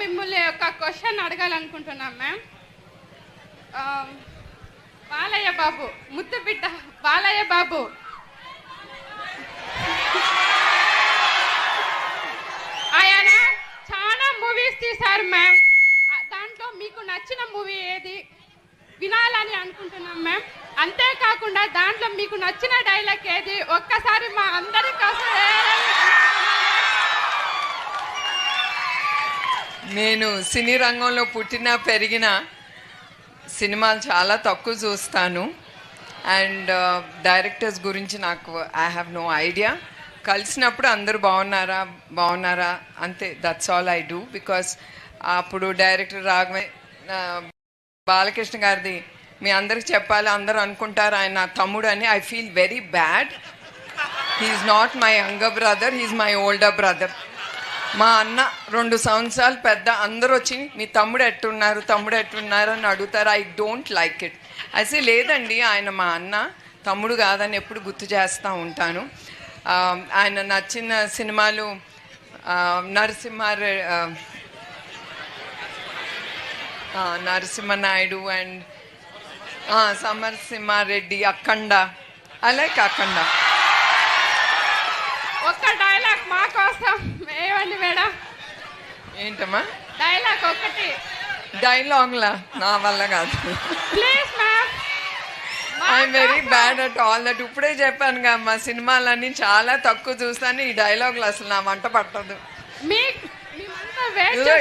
మిమ్మల్ని ఒక క్వశ్చన్ అడగాలనుకుంటున్నాం మ్యామ్ um, బాలయ్య బాబు ముద్దు బిడ్డ బాలయ్య బాబు. ఆయన చాలా మూవీస్ తీశారు మ్యామ్ దాంట్లో మీకు నచ్చిన మూవీ ఏది? వినాలని అనుకుంటున్నాం మ్యామ్ అంతేకాకుండా దాంట్లో మీకు నచ్చిన డైలాగ్ ఏది? ఒక్కసారి మా అందరి కోసం నేను సినీ రంగంలో పుట్టిన పెరిగిన సినిమాలు చాలా తక్కువ చూస్తాను. అండ్ డైరెక్టర్స్ గురించి నాకు ఐ హ్యావ్ నో ఐడియా కలిసినప్పుడు అందరూ బాగున్నారా బాగున్నారా? అంతే that's all I do because అప్పుడు డైరెక్టర్ రాఘవే బాలకృష్ణ గారిది మీ అందరికి చెప్పాలి అందరూ అనుకుంటారు ఆయన నా తమ్ముడు అని I feel very bad he's not my younger brother he's my older brother మా అన్న రెండు సంవత్సరాలు పెద్ద అందరూ వచ్చి మీ తమ్ముడు ఎట్టున్నారు? తమ్ముడు ఎట్టున్నారు? అని అడుగుతారు. ఐ డోంట్ లైక్ ఇట్ అయితే లేదండి ఆయన మా అన్న తమ్ముడు కాదని ఎప్పుడు గుర్తు చేస్తూ ఉంటాను. Um, ఆయన నచ్చిన సినిమాలు um, um, ఆ, నరసింహారె నరసింహనాయుడు అండ్ సమరసింహారెడ్డి అఖండ. అలాగే అఖండ. ఒక్క డైలాగ్ మా కోసం. ఏంటమ్మా? డైలాగ్ ఒకటి. డైలాగ్లా నా వల్ల కాదు. Please ma'am I'm very bad at all that ఇప్పుడే చెప్పాను కదా మా సినిమాలన్నీ చాలా తక్కువ చూస్తాను ఈ డైలాగులు అసలు నా వంట పట్టదు.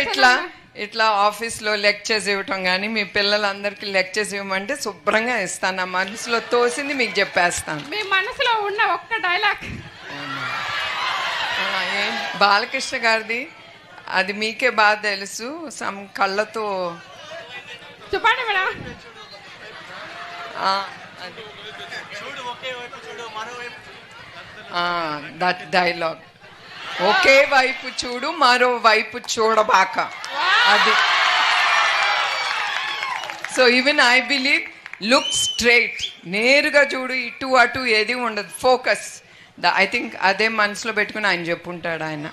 ఇట్లా ఇట్లా ఆఫీస్లో లెక్చర్స్ ఇవ్వటం కానీ మీ పిల్లలందరికీ లెక్చర్స్ ఇవ్వమంటే శుభ్రంగా ఇస్తాను నా మనసులో తోసింది మీకు చెప్పేస్తాను. మీ మనసులో ఉన్న ఒక్క డైలాగ్ బాలకృష్ణ గారిది? అది మీకే బాగా తెలుసు. సమ్ కళ్ళతో చెప్పండి మేడం. That dialogue. ఒకే వైపు చూడు మరో వైపు చూడబాక. అది. So even I believe look straight నేరుగా చూడు ఇటు అటు ఏది ఉండదు. ఫోకస్ ఐ థింక్ అదే మనసులో పెట్టుకుని ఆయన చెప్పుంటాడు ఆయన.